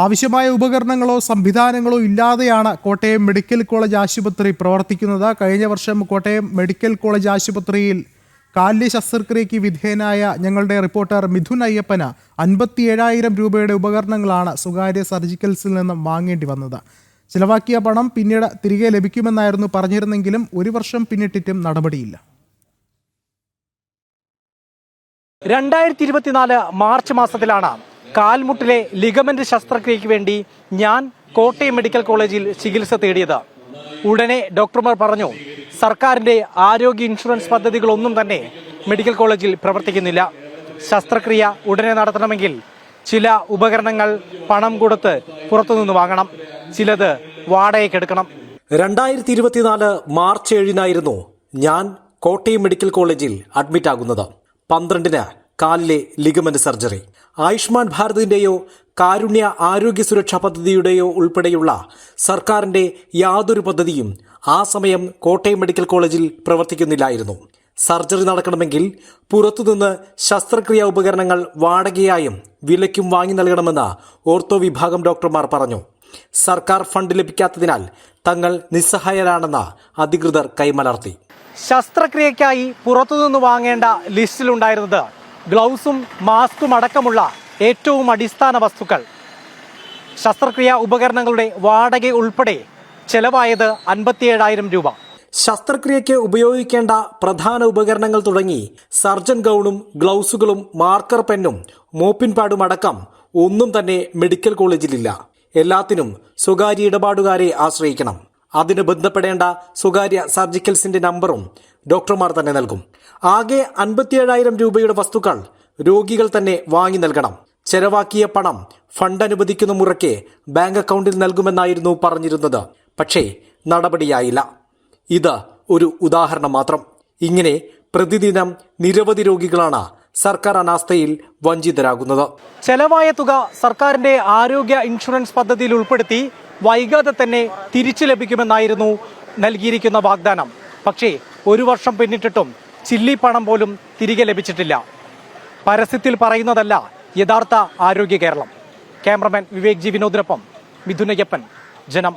ആവശ്യമായ ഉപകരണങ്ങളോ സംവിധാനങ്ങളോ ഇല്ലാതെയാണ് Kottayam medical college ആശുപത്രി പ്രവർത്തിക്കുന്നത്. കഴിഞ്ഞ വർഷം കോട്ടയം മെഡിക്കൽ കോളേജ് ആശുപത്രിയിൽ കാലിലെ ശസ്ത്രക്രിയയ്ക്ക് വിധേയനായ ഞങ്ങളുടെ റിപ്പോർട്ടർ മിഥുൻ അയ്യപ്പന് അൻപത്തിയേഴായിരം രൂപയുടെ ഉപകരണങ്ങളാണ് സ്വകാര്യ സർജിക്കൽസിൽ നിന്നും വാങ്ങേണ്ടി വന്നത്. ചിലവാക്കിയ പണം പിന്നീട് തിരികെ ലഭിക്കുമെന്നായിരുന്നു പറഞ്ഞിരുന്നെങ്കിലും ഒരു വർഷം പിന്നിട്ടിട്ടും നടപടിയില്ല. രണ്ടായിരത്തി ഇരുപത്തിനാല് മാർച്ച് മാസത്തിലാണ് കാൽമുട്ടിലെ ലിഗമെന്റ് ശസ്ത്രക്രിയയ്ക്ക് വേണ്ടി ഞാൻ കോട്ടയം മെഡിക്കൽ കോളേജിൽ ചികിത്സ തേടിയത്. ഉടനെ ഡോക്ടർമാർ പറഞ്ഞു സർക്കാരിന്റെ ആരോഗ്യ ഇൻഷുറൻസ് പദ്ധതികളൊന്നും തന്നെ മെഡിക്കൽ കോളേജിൽ പ്രവർത്തിക്കുന്നില്ല. ശസ്ത്രക്രിയ ഉടനെ നടത്തണമെങ്കിൽ ചില ഉപകരണങ്ങൾ പണം കൊടുത്ത് പുറത്തുനിന്ന് വാങ്ങണം. ചിലത് വാടകയ്ക്കെടുക്കണം രണ്ടായിരത്തി ഇരുപത്തിനാല് മാർച്ച് ഏഴിനായിരുന്നു ഞാൻ കോട്ടയം മെഡിക്കൽ കോളേജിൽ അഡ്മിറ്റ് ആകുന്നത് പന്ത്രണ്ടിന് കാലിലെ ലിഗമെന്റ് സർജറി. ആയുഷ്മാൻ ഭാരതിന്റെയോ കാരുണ്യ ആരോഗ്യ സുരക്ഷാ പദ്ധതിയുടെയോ ഉൾപ്പെടെയുള്ള സർക്കാരിന്റെ യാതൊരു പദ്ധതിയും ആ സമയം കോട്ടയം മെഡിക്കൽ കോളേജിൽ പ്രവർത്തിക്കുന്നില്ലായിരുന്നു. സർജറി നടക്കണമെങ്കിൽ പുറത്തുനിന്ന് ശസ്ത്രക്രിയാ ഉപകരണങ്ങൾ വാടകയായും വിലയ്ക്കും വാങ്ങി നൽകണമെന്ന് ഓർത്തോ വിഭാഗം ഡോക്ടർമാർ പറഞ്ഞു. സർക്കാർ ഫണ്ട് ലഭിക്കാത്തതിനാൽ തങ്ങൾ നിസ്സഹായരാണെന്ന് അധികൃതർ കൈമലർത്തി. ശസ്ത്രക്രിയയ്ക്കായി പുറത്തുനിന്ന് വാങ്ങേണ്ട ലിസ്റ്റിലുണ്ടായിരുന്നത് ഗ്ലൗസും മാസ്കും അടക്കമുള്ള ഏറ്റവും അടിസ്ഥാന വസ്തുക്കൾ. ശസ്ത്രക്രിയ ഉപകരണങ്ങളുടെ വാടക ഉൾപ്പെടെ ചെലവായത് അൻപത്തിയേഴായിരം രൂപ. ശസ്ത്രക്രിയയ്ക്ക് ഉപയോഗിക്കേണ്ട പ്രധാന ഉപകരണങ്ങൾ തുടങ്ങി സർജൻ ഗൗണും ഗ്ലൗസുകളും മാർക്കർ പെന്നും മോപ്പിൻ പാഡും അടക്കം ഒന്നും തന്നെ മെഡിക്കൽ കോളേജിലില്ല. എല്ലാത്തിനും സ്വകാര്യ ഇടപാടുകാരെ ആശ്രയിക്കണം. അതിന് ബന്ധപ്പെടേണ്ട സ്വകാര്യ സർജിക്കൽസിന്റെ നമ്പറും ഡോക്ടർമാർ തന്നെ നൽകും. ആകെ അൻപത്തിയേഴായിരം രൂപയുടെ വസ്തുക്കൾ രോഗികൾ തന്നെ വാങ്ങി നൽകണം. ചെലവാക്കിയ പണം ഫണ്ട് അനുവദിക്കുന്ന മുറയ്ക്ക് ബാങ്ക് അക്കൗണ്ടിൽ നൽകുമെന്നായിരുന്നു പറഞ്ഞിരുന്നത്. പക്ഷേ നടപടിയായില്ല. ഇത് ഒരു ഉദാഹരണം മാത്രം. ഇങ്ങനെ പ്രതിദിനം നിരവധി രോഗികളാണ് സർക്കാർ അനാസ്ഥയിൽ വഞ്ചിതരാകുന്നത്. ചെലവായ തുക സർക്കാരിന്റെ ആരോഗ്യ ഇൻഷുറൻസ് പദ്ധതിയിൽ ഉൾപ്പെടുത്തി വൈകാതെ തന്നെ തിരിച്ചു ലഭിക്കുമെന്നായിരുന്നു നൽകിയിരിക്കുന്ന വാഗ്ദാനം. പക്ഷേ ഒരു വർഷം പിന്നിട്ടിട്ടും ചില്ലി പണം പോലും തിരികെ ലഭിച്ചിട്ടില്ല. പരസ്യത്തിൽ പറയുന്നതല്ല യഥാർത്ഥ ആരോഗ്യ കേരളം. ക്യാമറമാൻ വിവേക് ജി വിനോദിനൊപ്പം മിഥുനയ്യപ്പൻ. ജനം